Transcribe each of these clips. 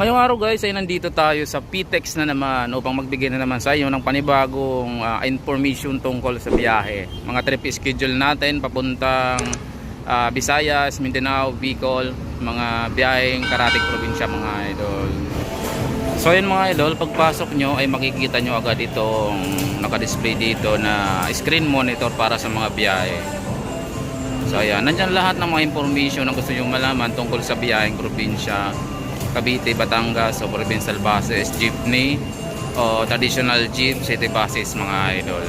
Ngayong araw guys ay nandito tayo sa PTEX na naman upang magbigay na naman sa inyo ng panibagong ah, information tungkol sa biyahe. Mga trip schedule natin papuntang ah, Visayas, Mindanao, Bicol, mga biyaheng karating probinsya mga idol. So yun mga idol, pagpasok nyo ay makikita nyo agad itong nakadisplay dito na screen monitor para sa mga biyahe. So ayan, nandyan lahat ng mga information na gusto nyo malaman tungkol sa biyaheng probinsya. Cavite, Batangas, o provincial buses, jeepney, o traditional jeep, city buses mga idol.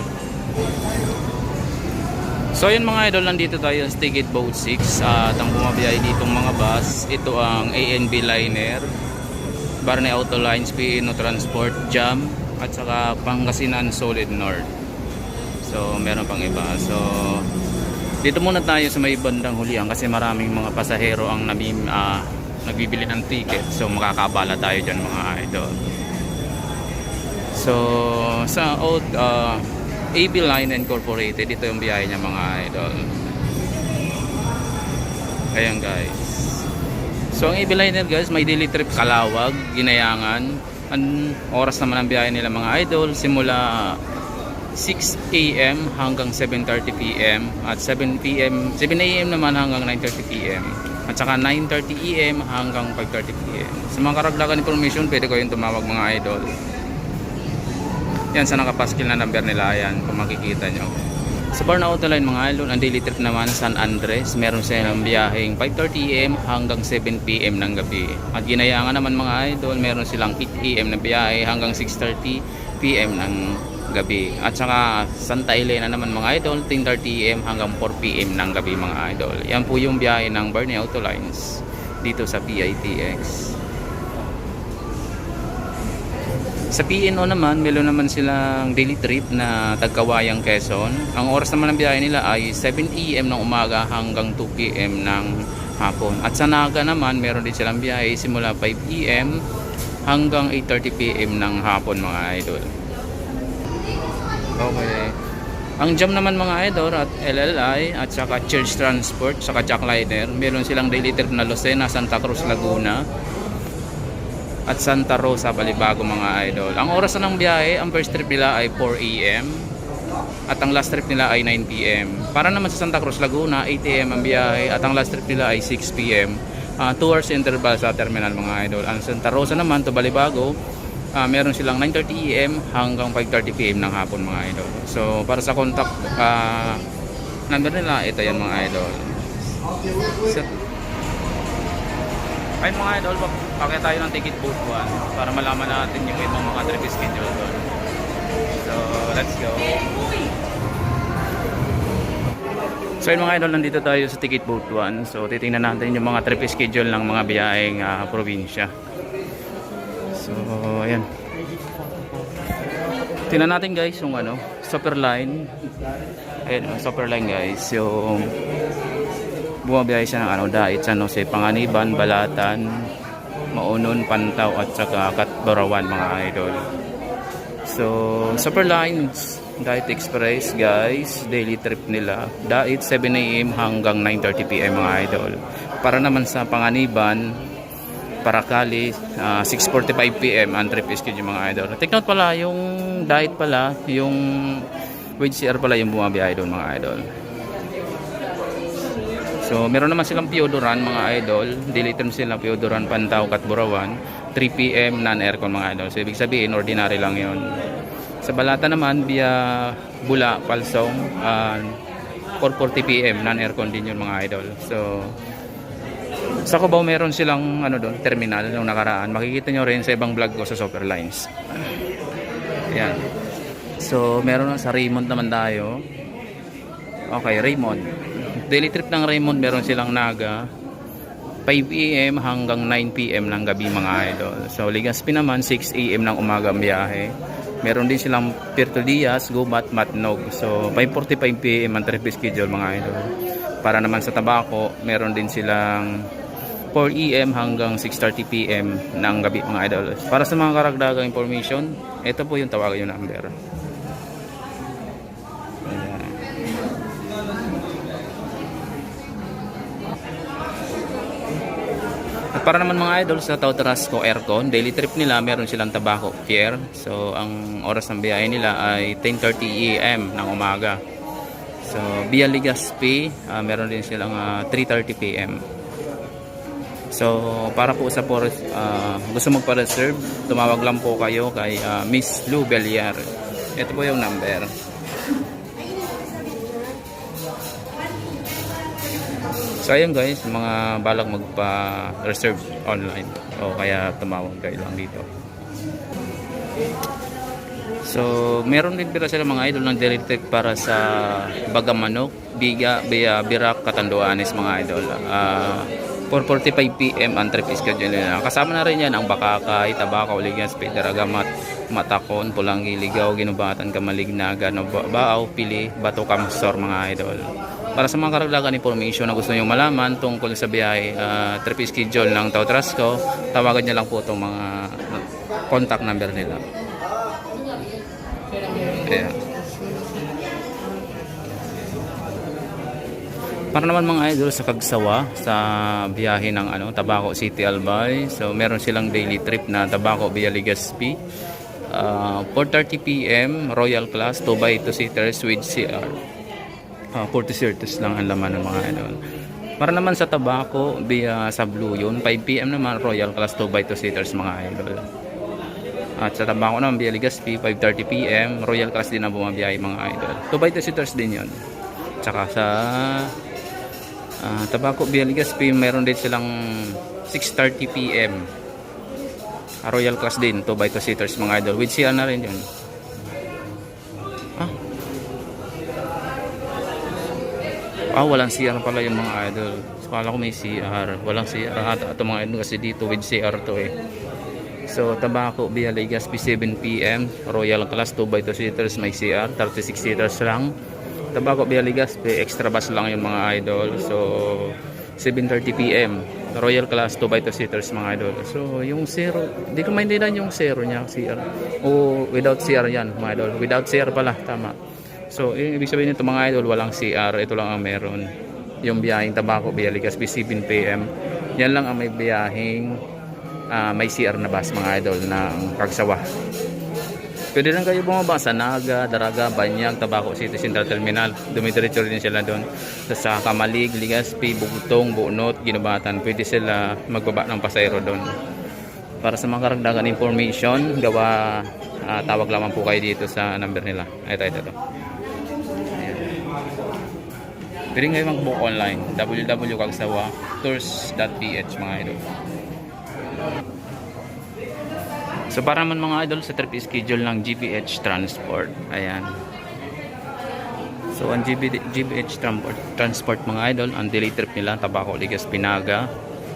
So yun mga idol, nandito tayo sa Ticket Boat 6 at ang bumabiyahe ditong mga bus, ito ang ANB Liner, Barney Auto Lines, PNO Transport, Jam, at saka Pangasinan Solid North. So meron pang iba. So dito muna tayo sa may bandang hulihan kasi maraming mga pasahero ang nabim, ah, nagbibili ng ticket. So makakabala tayo dyan mga idol. So sa old ah, AB Line Incorporated, ito yung biyahe niya mga idol. Ayan guys. So ang AB Liner guys, may daily trip Kalawag, Ginayangan. Ang oras naman ang biyahe nila mga idol simula 6 a.m. hanggang 7.30 p.m. at 7 p.m. 7 a.m. naman hanggang 9.30 p.m. at saka 9.30 a.m. hanggang 5.30 p.m. Sa mga karagdagan information, pwede ko yung tumawag mga idol. Yan sa nakapaskil na number nila yan kung makikita nyo. Sa Barna Auto Line mga idol, ang daily trip naman San Andres, meron silang biyaheng 5.30 am hanggang 7 pm ng gabi. At ginayangan naman mga idol, meron silang 8 am na biyahe hanggang 6.30 pm ng gabi. At saka Santa Elena naman mga idol, 10.30 am hanggang 4 pm ng gabi mga idol. Yan po yung biyahe ng Barney Auto Lines dito sa PITX. Sa PNO naman, meron naman silang daily trip na Tagkawayang Quezon. Ang oras naman ng biyahe nila ay 7 AM ng umaga hanggang 2 PM ng hapon. At sa Naga naman, meron din silang biyahe simula 5 AM hanggang 8.30 PM ng hapon mga idol. Okay. Ang jam naman mga idol at LLI at saka Church Transport saka Jackliner, meron silang daily trip na Lucena, Santa Cruz, Laguna at Santa Rosa, Balibago mga idol. Ang oras ng biyahe, ang first trip nila ay 4 AM at ang last trip nila ay 9 PM. Para naman sa Santa Cruz, Laguna, 8 AM ang biyahe at ang last trip nila ay 6 PM. 2 hours interval sa terminal mga idol. Ang Santa Rosa naman to Balibago, ah, meron silang 9.30 AM hanggang 5.30 PM ng hapon mga idol. So para sa contact ah, number nila, ito yan mga idol. So, ayun mga idol, pakita tayo ng ticket booth 1 para malaman natin yung ibang mga trip schedule doon. So, let's go. So yun mga idol, nandito tayo sa ticket booth 1. So titingnan natin yung mga trip schedule ng mga biyaheng ah, probinsya. Ayan. Tingnan natin guys yung ano, super line. Ayan, super line guys. Yung bumabiyahe siya ng ano, Dait, San Jose, Panganiban, Balatan, Maunon, Pantaw at saka Katbarawan mga idol. So, super lines, Dait Express guys, daily trip nila. Dait 7 a.m. hanggang 9.30 p.m. mga idol. Para naman sa Panganiban, Paracali, ah, 6.45 p.m. ang trip schedule mga idol. Take note pala, yung diet pala, yung CR pala yung bumabiyahe doon mga idol. So, meron naman silang Piodoran mga idol. Daily term sila Piodoran, Pantaw, Katburawan. 3 p.m. non-aircon mga idol. So, ibig sabihin, ordinary lang yon. Sa Balata naman, via Bula, Palsong, ah, 4.40 p.m. non-aircon din yun mga idol. So, sa Cubao meron silang ano doon, terminal nung nakaraan. Makikita nyo rin sa ibang vlog ko sa Super Lines. Ayan. So, meron sa Raymond naman tayo. Okay, Raymond. Daily trip ng Raymond, meron silang Naga. 5 a.m. hanggang 9 p.m. ng gabi mga idol. So, Ligaspi naman, 6 a.m. ng umaga ang biyahe. Meron din silang Puerto Diaz, Gubat, Matnog. So, 5.45 p.m. ang trip schedule mga idol. Para naman sa Tabaco, meron din silang 4 AM hanggang 6.30 PM ng gabi mga idol. Para sa mga karagdagang information, ito po yung tawagan yung number. At para naman mga idol sa Tao Tarasco Aircon, daily trip nila meron silang tabako pier. So ang oras ng biyahe nila ay 10:30 AM ng umaga. So via Legazpi, ah, meron din silang ah, 3:30 PM. So, para po sa for, uh, ah, gusto magpa-reserve, tumawag lang po kayo kay uh, Miss Lou Belliar. Ito po yung number. So, ayun guys, mga balak magpa-reserve online. O kaya tumawag kayo lang dito. So, meron din pira sila mga idol ng Delitech para sa Bagamanok, Biga, Biya, Birak, Katanduanes mga idol. Ah... Uh, 4.45pm ang trip schedule nila. Kasama na rin yan ang Bakakay, Tabaka, Uligan, Spider, Agamat, Matakon, Pulangi, Ligaw, Ginubatan, Kamalignagan, Baaw, Pili, Bato, Kamsor mga idol. Para sa mga karaglagan information na gusto nyo malaman tungkol sa biyahe, uh, trip schedule ng Tao Trasco, tawagan nyo lang po itong mga contact number nila. Yeah. Para naman mga idol sa Kagsawa sa biyahe ng ano, Tabaco City Albay. So meron silang daily trip na Tabaco via Legazpi. Uh, 4.30 p.m. Royal Class 2 by 2 seaters with CR. Uh, 40 seaters lang ang laman ng mga idol. Para naman sa Tabaco via sa Blue yun, 5 p.m. naman Royal Class 2 by 2 seaters mga idol. At sa Tabaco naman via Legazpi 5.30 p.m. Royal Class din ang bumabiyahe mga idol. 2 by 2 seaters din yun. Tsaka sa Ah, Tabaco Legazpi, meron din silang 6.30 p.m. Ah, Royal Class din, 2 by 2 seaters mga idol. With CR na rin yun. Ah. Ah, walang CR pala yung mga idol. So, kala ko may CR. Walang CR ata ito mga idol kasi dito with CR to eh. So, Tabaco via Legazpi 7 p.m. Royal Class 2 by 2 seaters may CR. 36 seaters lang. Tabaco via Legazpi extra bus lang yung mga idol. So, 7.30 p.m. Royal Class 2 by 2 seaters mga idol. So, yung zero, hindi ko maintindihan yung zero niya, CR. O without CR yan mga idol. Without CR pala, tama. So, ibig sabihin nito mga idol, walang CR. Ito lang ang meron. Yung biyaheng Tabaco via Legazpi 7 p.m. Yan lang ang may biyaheng ah, may CR na bus mga idol ng Kagsawa. Pwede lang kayo bumaba sa Naga, Daraga, Banyag, Tabaco City Central Terminal. Dumidiretso rin sila doon. Sa Kamalig, Ligaspi, Bugtong, Bunot, Ginubatan. Pwede sila magbaba ng pasayro doon. Para sa mga karagdagan information, gawa ah, tawag lamang po kayo dito sa number nila. Ito, ito, ito. Pwede kayo mag-book online. www.kagsawa.tours.ph mga idol. So para naman mga idol sa trip schedule ng GBH Transport. Ayan. So ang GB, GBH Transport, Transport mga idol, ang daily trip nila, Tabaco, Ligas, Pinaga.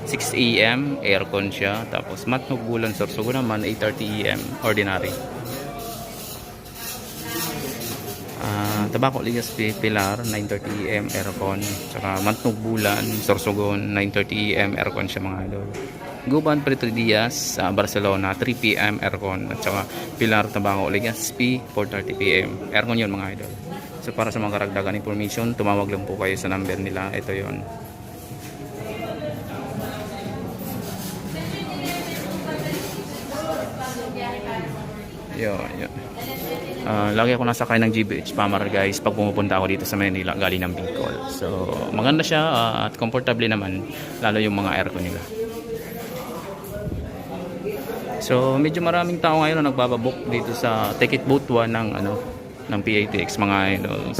6 a.m. aircon siya. Tapos Matnog, Bulan, Sorsogo naman 8.30 a.m. ordinary. Ah, Tabaco, Ligas, Pilar 9.30 a.m. aircon. Tsaka Matnog, Bulan, Sorsogon 9.30 a.m. aircon siya mga idol. Guban Pretro Diaz sa Barcelona 3 p.m. aircon. At saka Pilar Tabaco Legazpi 4:30 p.m. aircon yun mga idol. So para sa mga karagdagan information tumawag lang po kayo sa number nila. Ito yon yun yun. Ah, lagi ako nasakay ng GBH Pamar guys pag pumupunta ako dito sa Manila galing ng Bicol. So maganda siya ah, at comfortable naman lalo yung mga aircon nila So medyo maraming tao ngayon na nagbababook dito sa Take It Boat 1 ng ano ng PATX mga idols.